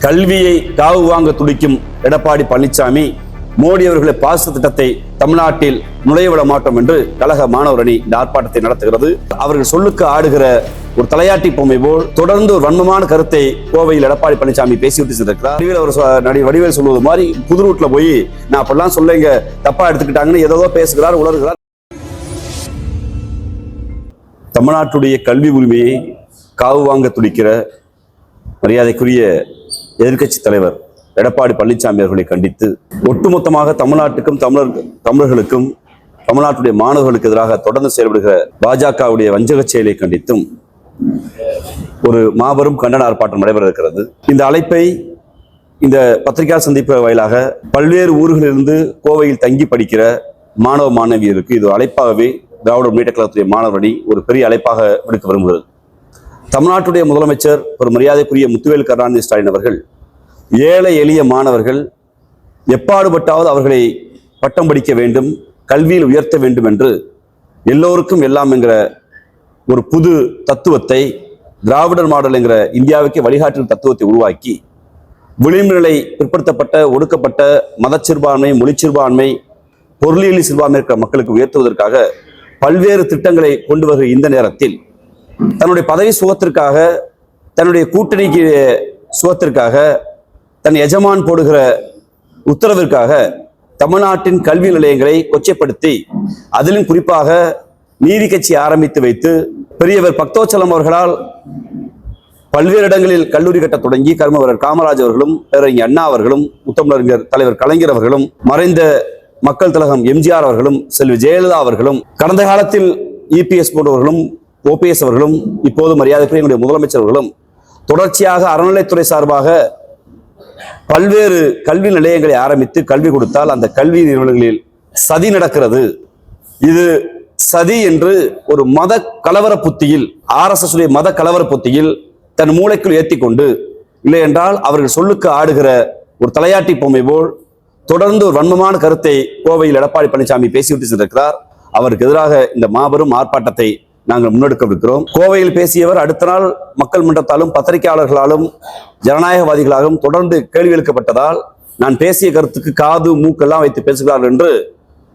கல்வியை காவு வாங்க துடிக்கும் எடப்பாடி பழனிசாமி மோடி அவர்களை பாச திட்டத்தை தமிழ்நாட்டில் நுழையவிட மாட்டோம் என்று கழக மாணவர் அணி இந்த ஆர்ப்பாட்டத்தை நடத்துகிறது. அவர்கள் சொல்லுக்கு ஆடுகிற ஒரு தலையாட்டி பொம்மை போல் தொடர்ந்து ஒரு வன்மமான கருத்தை கோவையில் எடப்பாடி பழனிசாமி பேசிவிட்டு சென்றிருக்கிறார். வடிவில் அவர் சொ- நடி வடிவேல் சொல்வது மாதிரி புது ரூட்ல போய் நான் அப்படிலாம் சொல்லுங்க தப்பா எடுத்துக்கிட்டாங்கன்னு ஏதோ பேசுகிறார் உணர்கிறார் தமிழ்நாட்டுடைய கல்வி உரிமையை காவு வாங்க துடிக்கிற மரியாதைக்குரிய எதிர்க்கட்சி தலைவர் எடப்பாடி பழனிசாமி அவர்களை கண்டித்து ஒட்டுமொத்தமாக தமிழ்நாட்டுக்கும் தமிழர் தமிழர்களுக்கும் தமிழ்நாட்டுடைய மாணவர்களுக்கு எதிராக தொடர்ந்து செயல்படுகிற பாஜகவுடைய வஞ்சக செயலை கண்டித்தும் ஒரு மாபெரும் கண்டன ஆர்ப்பாட்டம் நடைபெற இருக்கிறது. இந்த அழைப்பை இந்த பத்திரிகா சந்திப்பு வாயிலாக பல்வேறு ஊர்களிலிருந்து கோவையில் தங்கி படிக்கிற மாணவ மாணவியருக்கு இது அழைப்பாகவே திராவிட முன்னேற்ற கழகத்துடைய மாணவரணி ஒரு பெரிய அழைப்பாக விடுக்க விரும்புகிறது. தமிழ்நாட்டுடைய முதலமைச்சர் ஒரு மரியாதைக்குரிய முத்துவேல் கருணாநிதி ஸ்டாலின் அவர்கள் ஏழை எளிய மாணவர்கள் எப்பாடுபட்டாவது அவர்களை பட்டம் படிக்க வேண்டும் கல்வியில் உயர்த்த வேண்டும் என்று எல்லோருக்கும் எல்லாம் என்கிற ஒரு புது தத்துவத்தை திராவிடர் மாடல் என்கிற இந்தியாவுக்கு வழிகாட்டும் தத்துவத்தை உருவாக்கி விளிம்பு நிலை பிற்படுத்தப்பட்ட ஒடுக்கப்பட்ட மதச்சிறுபான்மை மொழிச்சிறுபான்மை பொருளியல் சிறுபான்மை இருக்கிற மக்களுக்கு உயர்த்துவதற்காக பல்வேறு திட்டங்களை கொண்டு வருகிற இந்த நேரத்தில் தன்னுடைய பதவி சுகத்திற்காக தன்னுடைய கூட்டணிக்கு சுகத்திற்காக தன் எஜமான் போடுகிற உத்தரவிற்காக தமிழ்நாட்டின் கல்வி நிலையங்களை கொச்சைப்படுத்தி அதிலும் குறிப்பாக நீதி கட்சி ஆரம்பித்து வைத்து பெரியவர் பக்தோச்சலம் அவர்களால் பல்வேறு இடங்களில் கல்லூரி கட்ட தொடங்கி கர்மவரர் காமராஜ் அவர்களும் பேரறிஞர் அண்ணா அவர்களும் முத்தமிழறிஞர் தலைவர் கலைஞர் அவர்களும் மறைந்த மக்கள் திலகம் எம்ஜிஆர் அவர்களும் செல்வி ஜெயலலிதா அவர்களும் கடந்த காலத்தில் இபிஎஸ் போன்றவர்களும் ஓபிஎஸ் அவர்களும் இப்போது மரியாதைக்குரிய எங்களுடைய முதலமைச்சர் அவர்களும் தொடர்ச்சியாக அறநிலைத்துறை சார்பாக பல்வேறு கல்வி நிலையங்களை ஆரம்பித்து கல்வி கொடுத்தால் அந்த கல்வி நிறுவனங்களில் சதி நடக்கிறது. இது சதி என்று ஒரு மத கலவர புத்தியில் ஆர்எஸ்எஸ் உடைய மத கலவர புத்தியில் தன் மூளைக்குள் ஏற்றி கொண்டு இல்லை என்றால் அவர்கள் சொல்லுக்கு ஆடுகிற ஒரு தலையாட்டி பொம்மை போல் தொடர்ந்து ஒரு வன்மமான கருத்தை கோவையில் எடப்பாடி பழனிசாமி பேசிவிட்டு சென்றிருக்கிறார். அவருக்கு எதிராக இந்த மாபெரும் ஆர்ப்பாட்டத்தை நாங்கள் முன்னெடுக்கவிருக்கிறோம் கோவையில் பேசியவர் அடுத்த நாள் மக்கள் மன்றத்தாலும் பத்திரிகையாளர்களாலும் ஜனநாயகவாதிகளாலும் தொடர்ந்து கேள்வி எழுக்கப்பட்டதால் நான் பேசிய கருத்துக்கு காது மூக்கெல்லாம் வைத்து பேசுகிறார் என்று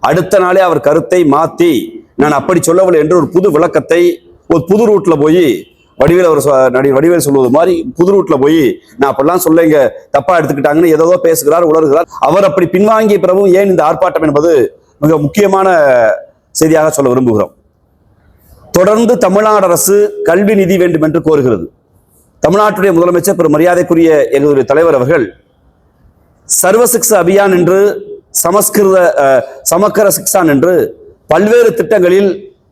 அடுத்த நாளே அவர் கருத்தை மாற்றி நான் அப்படி சொல்லவில்லை என்று ஒரு புது விளக்கத்தை ஒரு புது ரூட்ல போய் வடிவேல் அவர் சொ- நடி வடிவேல் சொல்வது மாதிரி புது ரூட்ல போய் நான் அப்படிலாம் சொல்லுங்க தப்பா எடுத்துக்கிட்டாங்கன்னு ஏதோ பேசுகிறார் உணர்கிறார் அவர் அப்படி பின்வாங்கிய பிறகும் ஏன் இந்த ஆர்ப்பாட்டம் என்பது மிக முக்கியமான செய்தியாக சொல்ல விரும்புகிறோம். தொடர்ந்து தமிழ்நாடு அரசு கல்வி நிதி வேண்டும் என்று கோருகிறது. தமிழ்நாட்டுடைய முதலமைச்சர் பெரும் மரியாதைக்குரிய எங்களுடைய தலைவர் அவர்கள் சர்வசிக்ஷ அபியான் என்று சமஸ்கிருத சமக்கர சிக்ஷான் என்று பல்வேறு திட்டங்களில்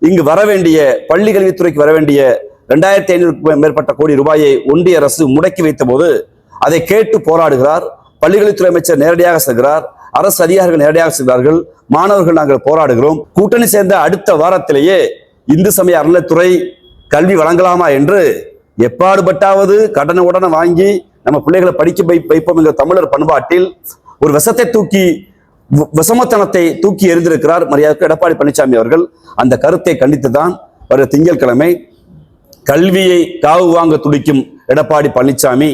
இங்கு வர வேண்டிய பள்ளி கல்வித்துறைக்கு வர வேண்டிய ரெண்டாயிரத்தி ஐநூறுக்கு மேற்பட்ட கோடி ரூபாயை ஒன்றிய அரசு முடக்கி வைத்த போது அதை கேட்டு போராடுகிறார். பள்ளிக்கல்வித்துறை அமைச்சர் நேரடியாக செல்கிறார். அரசு அதிகாரிகள் நேரடியாக செல்கிறார்கள். மாணவர்கள் நாங்கள் போராடுகிறோம். கூட்டணி சேர்ந்த அடுத்த வாரத்திலேயே இந்து சமய அறநிலைத்துறை கல்வி வழங்கலாமா என்று எப்பாடுபட்டாவது கடனை உடனே வாங்கி நம்ம பிள்ளைகளை படிக்க வைப்போம் என்ற தமிழர் பண்பாட்டில் ஒரு விஷத்தை தூக்கி விஷமத்தனத்தை தூக்கி எறிந்திருக்கிறார் மரியாதைக்கு எடப்பாடி பழனிசாமி அவர்கள். அந்த கருத்தை கண்டித்து தான் வர திங்கட்கிழமை கல்வியை காவு வாங்க துடிக்கும் எடப்பாடி பழனிசாமி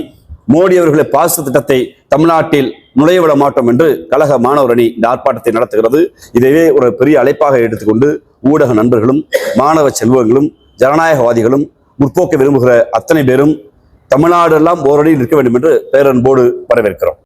மோடி அவர்களை பாச திட்டத்தை தமிழ்நாட்டில் நுழையவிட மாட்டோம் என்று கழக மாணவர் அணி இந்த ஆர்ப்பாட்டத்தை நடத்துகிறது. இதையே ஒரு பெரிய அழைப்பாக எடுத்துக்கொண்டு ஊடக நண்பர்களும் மாணவ செல்வங்களும் ஜனநாயகவாதிகளும் முற்போக்க விரும்புகிற அத்தனை பேரும் தமிழ்நாடு எல்லாம் ஓரடி நிற்க வேண்டும் என்று பேரன்போடு வரவேற்கிறோம்.